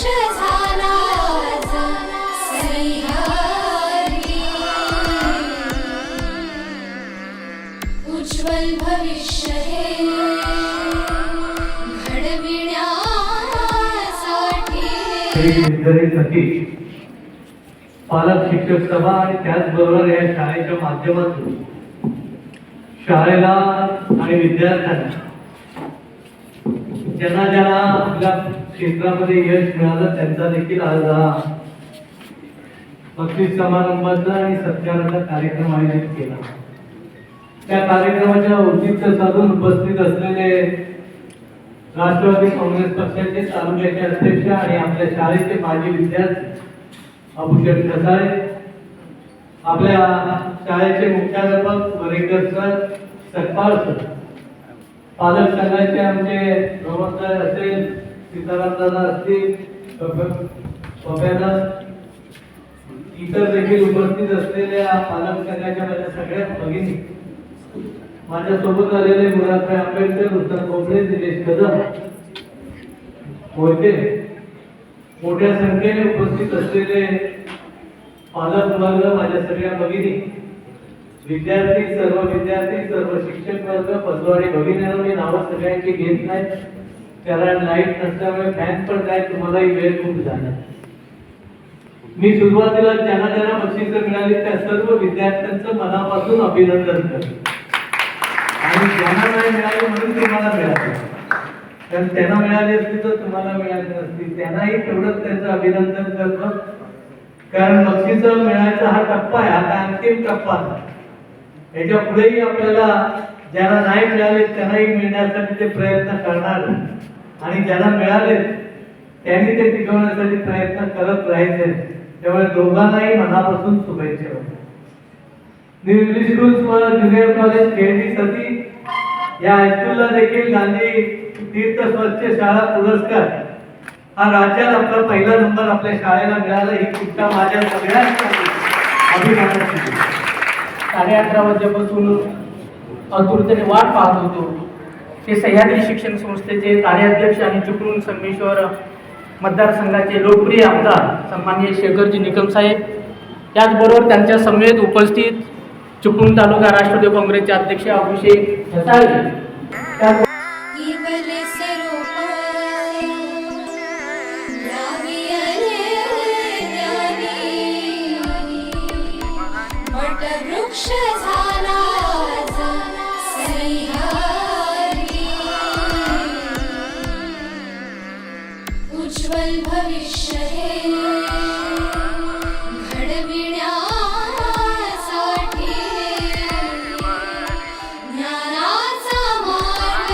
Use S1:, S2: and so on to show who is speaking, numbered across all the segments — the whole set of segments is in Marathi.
S1: झाला उज्ज्वल भविष्य हे घडविण्यासाठी.
S2: पालक शिक्षक सभा आणि त्याचबरोबर या शाळेच्या माध्यमातून शाळेला आणि विद्यार्थ्यांना ज्यांना ज्यांना आपल्या क्षेत्रामध्ये यश मिळालं त्यांचा देखील आज हा बक्षीस समारंभाचा आणि सत्काराचा कार्यक्रम आयोजित केला. त्या कार्यक्रमाच्या औचित्य साधून उपस्थित असलेले राष्ट्रवादी काँग्रेस पक्षाचे तालुक्याचे अध्यक्ष आणि आपल्या शाळेचे माजी विद्यार्थी अभूषण कसाळे आपल्या शाळेचे मुख्याध्यापक वरेकर सर सकपाळ सर पालक संघाचे आमचे प्रमोद असेल सीताराम दादा असतील इतर देखील उपस्थित असलेल्या पालक करण्याच्या माझ्या सगळ्या भगिनी. माझ्यासोबत आलेले मुरादभाई आंबेडकर उत्तर कोपडे दिनेश कदम. होते. मोठ्या संख्येने उपस्थित असलेले पालक वर्ग माझ्या सगळ्या भगिनी. विद्यार्थी सर्व विद्यार्थी सर्व शिक्षक वर्ग बंधुवाडी भगिनींना मी नावं सगळ्यांची घेत नाही. कारण लाइट नसल्यामुळे फॅन पण काय तुम्हालाही वेळ खूप झाला. मी सुरुवातीला ज्यांना ज्यांना बक्षिसं मिळाली त्या सर्व विद्यार्थ्यांचं मनापासून अभिनंदन करतो. आणि ज्यांना नाही मिळाले म्हणून तुम्हाला मिळाले. कारण त्यांना मिळाली असती तर तुम्हाला मिळाली नसती. त्यांनाही तेवढंच त्यांचं अभिनंदन करतो. कारण बक्षीस मिळायचा हा टप्पा आहे. आता अंतिम टप्पा याच्या पुढेही आपल्याला ज्यांना नाही मिळाले त्यांनाही मिळण्यासाठी ते प्रयत्न करणार. आणि ज्यांना मिळाले त्यांनी ते टिकवण्यासाठी प्रयत्न करत राहायचे. त्यामुळे दोघांनाही मनापासून शुभेच्छा. होत्या न्यू इंग्लिश ज्युनियर कॉलेज खेळणी सती. या हायस्कूलला देखील गांधी तीर्थ स्वच्छ शाळा पुरस्कार. हा राज्यात आपला पहिला नंबर आपल्या शाळेला मिळाला. ही तुमच्या माझ्या सगळ्या अभिमानाची
S3: साडे अकरा वाजेपासून आतुरतेने वाट पाहत होतो. ते सह्याद्री शिक्षण संस्थेचे कार्याध्यक्ष आणि चिपळूण संगमेश्वर मतदारसंघाचे लोकप्रिय आमदार सन्मान्य शेखरजी निकम साहेब. त्याचबरोबर त्यांच्या समेत उपस्थित चिपळूण तालुका राष्ट्रवादी काँग्रेसचे अध्यक्ष अभिषेक जसाळे
S1: झाला उज्ज्वल भविष्य हे घडविण्यासाठी ज्ञानाचा मार्ग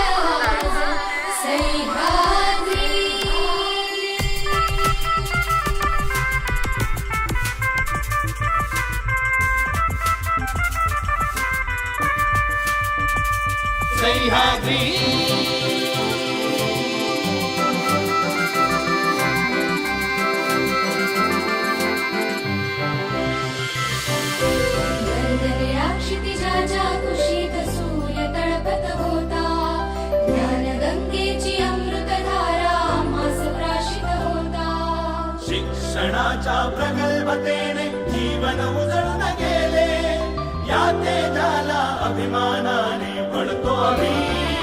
S1: सह्याद्री.
S4: शिक्षणाच्या प्रगल्भतेने जीवन उजळून गेले. या तेजाला अभिमानाने म्हणतो आम्ही.